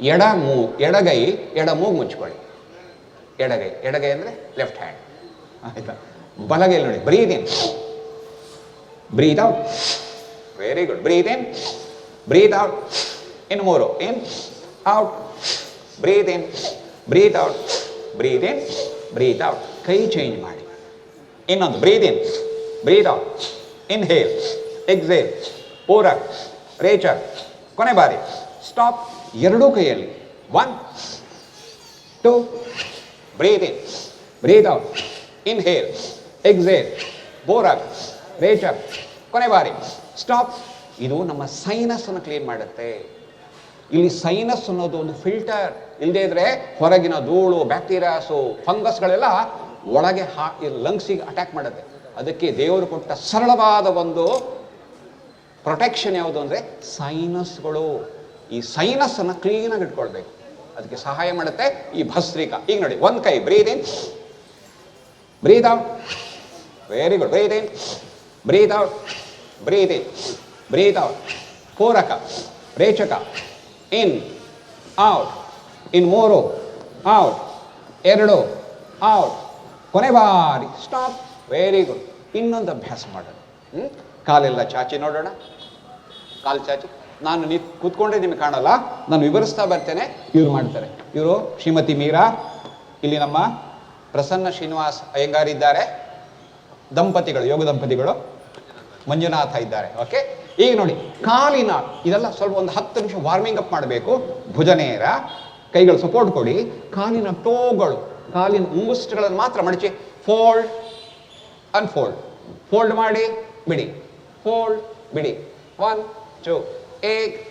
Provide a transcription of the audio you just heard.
ಎಡ ಮೂ, ಎಡಗೈ, ಎಡ ಮೂಗು ಮುಚ್ಕೊಳ್ಳಿ. ಎಡಗೈ ಎಡಗೈ ಅಂದರೆ ಲೆಫ್ಟ್ ಹ್ಯಾಂಡ್ ಆಯ್ತಾ? ಬಲಗೈ ನೋಡಿ breathe in breathe out very good breathe in breathe out in ಮೂರು. In out breathe in breathe out breathe in breathe out ಕೈ ಚೇಂಜ್ ಮಾಡಿ. ಇನ್ನೊಂದು. Breathe in breathe out inhale exhale ಪೂರಕ್ ರೇಚರ್ ಕೊನೆ ಬಾರಿ. ಸ್ಟಾಪ್ ಎರಡೂ ಕೈಯಲ್ಲಿ. One two breathe in breathe out inhale exhale ಬೋರಾಗ್ ರೇಚರ್ ಕೊನೆ ಬಾರಿ. ಸ್ಟಾಪ್ ಇದು ನಮ್ಮ ಸೈನಸ್ಸನ್ನು ಕ್ಲೀನ್ ಮಾಡುತ್ತೆ. ಇಲ್ಲಿ ಸೈನಸ್ ಅನ್ನೋದು ಒಂದು ಫಿಲ್ಟರ್ ಇಲ್ಲದೇ ಇದ್ರೆ ಹೊರಗಿನ ಧೂಳು ಬ್ಯಾಕ್ಟೀರಿಯಾಸು ಫಂಗಸ್ಗಳೆಲ್ಲ ಒಳಗೆ ಹಾ ಲಂಗ್ಸಿಗೆ ಅಟ್ಯಾಕ್ ಮಾಡುತ್ತೆ. ಅದಕ್ಕೆ ದೇವರು ಕೊಟ್ಟ ಸರಳವಾದ ಒಂದು ಪ್ರೊಟೆಕ್ಷನ್ ಯಾವುದು ಅಂದರೆ ಸೈನಸ್ಗಳು ಈ ಸೈನಸ್ಸನ್ನು ಕ್ಲೀನಾಗಿ ಇಟ್ಕೊಳ್ಬೇಕು. ಅದಕ್ಕೆ ಸಹಾಯ ಮಾಡುತ್ತೆ ಈ ಭಸ್ತ್ರಿಕಾ. ಈಗ ನೋಡಿ, ಒಂದು ಕೈ breathe in breathe out very good breathe in breathe out breathe breathe out ಪೂರಕ ರೇಚಕ ಇನ್ ಔಟ್ ಇನ್ ಮೂರು ಔಟ್ ಎರಡು ಔಟ್ ಕೊನೆ ಬಾರಿ ಸ್ಟಾಪ್ ವೆರಿ ಗುಡ್ ಇನ್ನೊಂದು ಅಭ್ಯಾಸ ಮಾಡೋಣ. ಹ್ಞೂ ಕಾಲೆಲ್ಲ ಚಾಚಿ ನೋಡೋಣ. ಕಾಲು ಚಾಚಿ. ನಾನು ನಿ ಕೂತ್ಕೊಂಡ್ರೆ ನಿಮಗೆ ಕಾಣಲ್ಲ, ನಾನು ವಿವರಿಸ್ತಾ ಬರ್ತೇನೆ, ಇವ್ರು ಮಾಡ್ತಾರೆ. ಇವರು ಶ್ರೀಮತಿ ಮೀರಾ, ಇಲ್ಲಿ ನಮ್ಮ ಪ್ರಸನ್ನ ಶ್ರೀನಿವಾಸ್ ಅಯ್ಯಂಗಾರ್ ಇದ್ದಾರೆ. ದಂಪತಿಗಳು, ಯೋಗ ದಂಪತಿಗಳು. ಮಂಜುನಾಥ ಇದ್ದಾರೆ ಓಕೆ ಈಗ ನೋಡಿ, ಕಾಲಿನ, ಇದೆಲ್ಲ ಸ್ವಲ್ಪ ಒಂದು ಹತ್ತು ನಿಮಿಷ ವಾರ್ಮಿಂಗ್ ಅಪ್ ಮಾಡಬೇಕು. ಭುಜನೇರ, ಕೈಗಳು ಸಪೋರ್ಟ್ ಕೊಡಿ. ಕಾಲಿನ ಟೋಗಳು, ಕಾಲಿನ ಉಂಗುಷ್ಟಗಳನ್ನು ಮಾತ್ರ ಮಡಚಿ ಫೋಲ್ಡ್ ಅನ್ಫೋಲ್ಡ್ ಫೋಲ್ಡ್ ಮಾಡಿ, ಬಿಡಿ. ಫೋಲ್ಡ್ ಬಿಡಿ. One to eh,